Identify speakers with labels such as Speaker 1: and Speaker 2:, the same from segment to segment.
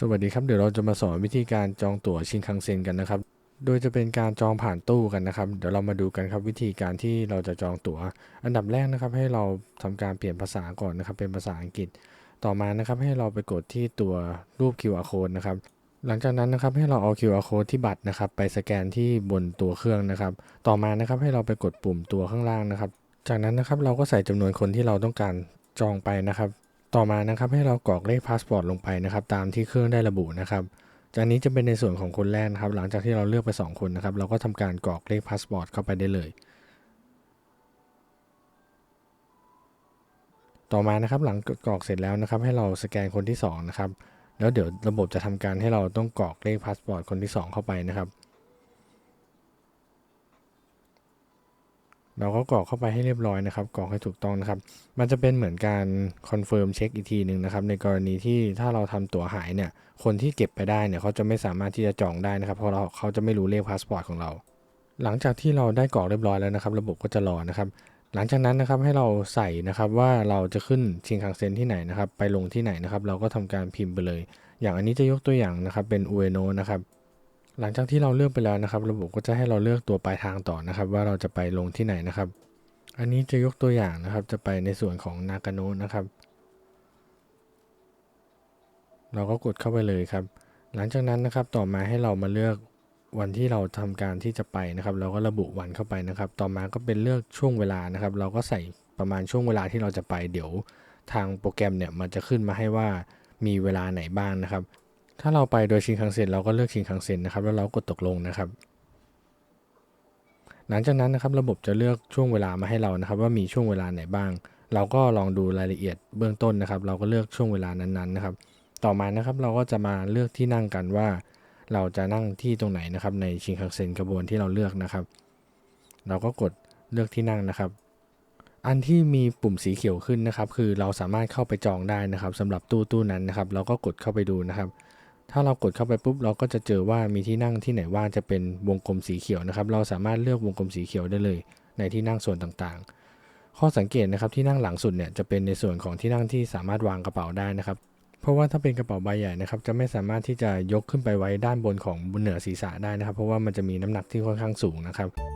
Speaker 1: สวัสดีครับเดี๋ยวเราจะมาสอนวิธีการจองตั๋วชินคังเซ็นกันนะครับ โดยจะเป็นการจองผ่านตู้กันนะครับ เดี๋ยวเรามาดูกันครับวิธีการที่เราจะจองตั๋ว อันดับแรกนะครับ ให้เราทำการเปลี่ยนภาษาก่อนนะครับ เป็นภาษาอังกฤษ ต่อมานะครับให้เราไปกดที่ตัวรูป QR code นะครับ หลังจากนั้นนะครับให้เราเอา QR code ที่บัตรนะครับ ไปสแกนที่บนตัวเครื่องนะครับ ต่อมานะครับให้เราไปกดปุ่มตัวข้างล่างนะครับ จากนั้นนะครับเราก็ใส่จำนวนคนที่เราต้องการจองไปนะครับ ต่อมานะครับให้เรากรอกเลขพาสปอร์ตลงไปนะครับตามที่เครื่องได้ระบุนะครับจากนี้จะเป็นในส่วนของคนแรกนะครับ หลังจากที่เราเลือกไป 2 คนนะครับ เราก็ทำการกรอกเลขพาสปอร์ตเข้าไปได้เลย ต่อมานะครับหลังกรอกเสร็จแล้วนะครับ ให้เราสแกนคนที่2นะครับแล้วเดี๋ยวระบบจะทำการให้เราต้องกรอกเลขพาสปอร์ตคนที่ 2 เข้าไปนะครับ เราก็กรอกเข้าไปให้เรียบร้อยนะครับกรอกให้ถูกต้องนะครับ มันจะเป็นเหมือนการคอนเฟิร์มเช็คอีกทีหนึ่งนะครับ ในกรณีที่ถ้าเราทำตั๋วหายเนี่ย คนที่เก็บไปได้เนี่ยเขาจะไม่สามารถที่จะจองได้นะครับเพราะเราเขาจะไม่รู้เลขพาสปอร์ตของเรา หลังจากที่เราได้กรอกเรียบร้อยแล้วนะครับ ระบบก็จะรอนะครับ หลังจากนั้นนะครับให้เราใส่นะครับว่าเราจะขึ้นชิงคังเซ็นที่ไหนนะครับ ไปลงที่ไหนนะครับ เราก็ทำการพิมพ์ไปเลย อย่างอันนี้จะยกตัวอย่างนะครับเป็นอุเอโนนะครับ หลังจากที่เราเลือกไปแล้วนะครับ ระบบก็จะให้เราเลือกตัวปลายทางต่อนะครับ ว่าเราจะไปลงที่ไหนนะครับ อันนี้จะยกตัวอย่างนะครับ จะไปในส่วนของนากาโนะนะครับ เราก็กดเข้าไปเลยครับ หลังจากนั้นนะครับต่อมาให้เรามาเลือกวันที่เราทำการที่จะไปนะครับ เราก็ระบุวันเข้าไปนะครับ ต่อมาก็เป็นเลือกช่วงเวลานะครับ เราก็ใส่ประมาณช่วงเวลาที่เราจะไป เดี๋ยวทางโปรแกรมเนี่ยมันจะขึ้นมาให้ว่ามีเวลาไหนบ้างนะครับ ถ้าเราไปโดยชินคังเซ็นเราก็เลือกชินคังเซ็นนะครับ แล้วเรากดตกลงนะครับ หลังจากนั้นนะครับระบบจะเลือกช่วงเวลามาให้เรานะครับ ว่ามีช่วงเวลาไหนบ้าง เราก็ลองดูรายละเอียดเบื้องต้นนะครับ เราก็เลือกช่วงเวลานั้นๆนะครับ ต่อมานะครับเราก็จะมาเลือกที่นั่งกันว่า เราจะนั่งที่ตรงไหนนะครับ ในชินคังเซ็นกระบวนที่เราเลือกนะครับ เราก็กดเลือกที่นั่งนะครับอันที่มีปุ่มสีเขียวขึ้นนะครับ คือเราสามารถเข้าไปจองได้นะครับสำหรับตู้ตู้นั้นนะครับ เราก็กดเข้าไปดูนะครับ ถ้าเรากดเข้าไปปุ๊บเราก็จะเจอว่ามีที่นั่งที่ไหนว่างจะเป็นวงกลมสีเขียวนะครับ เราสามารถเลือกวงกลมสีเขียวได้เลย ในที่นั่งส่วนต่างๆ ข้อสังเกตนะครับที่นั่งหลังสุดเนี่ยจะเป็นในส่วนของที่นั่งที่สามารถวางกระเป๋าได้นะครับ เพราะว่าถ้าเป็นกระเป๋าใบใหญ่นะครับ จะไม่สามารถที่จะยกขึ้นไปไว้ด้านบนของบนเหนือศีรษะได้นะครับ เพราะว่ามันจะมีน้ำหนักที่ค่อนข้างสูงนะครับ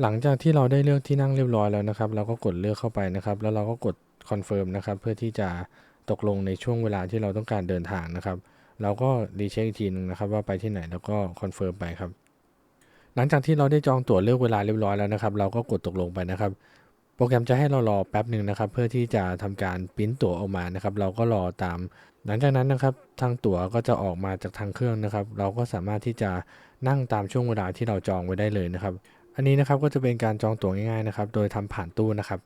Speaker 1: หลังจากที่เราได้เลือกที่นั่งเรียบร้อยแล้วนะครับ เราก็กดเลือกเข้าไปนะครับ แล้วเราก็กดคอนเฟิร์มนะครับ เพื่อที่จะตกลงในช่วงเวลาที่เราต้องการเดินทางนะครับ เราก็รีเช็คอีกทีนึงนะครับ ว่าไปที่ไหนแล้วก็คอนเฟิร์มไปครับ หลังจากที่เราได้จองตั๋วเลือกเวลาเรียบร้อยแล้วนะครับ เราก็กดตกลงไปนะครับ โปรแกรมจะให้เรารอแป๊บหนึ่งนะครับ เพื่อที่จะทำการปริ้นตั๋วออกมานะครับ เราก็รอตาม หลังจากนั้นนะครับ ทางตั๋วก็จะออกมาจากทางเครื่องนะครับ เราก็สามารถที่จะนั่งตามช่วงเวลาที่เราจองไว้ได้เลยนะครับ อันนี้นะครับก็จะเป็นการจองตั๋วง่ายๆนะครับ โดยทำผ่านตู้นะครับ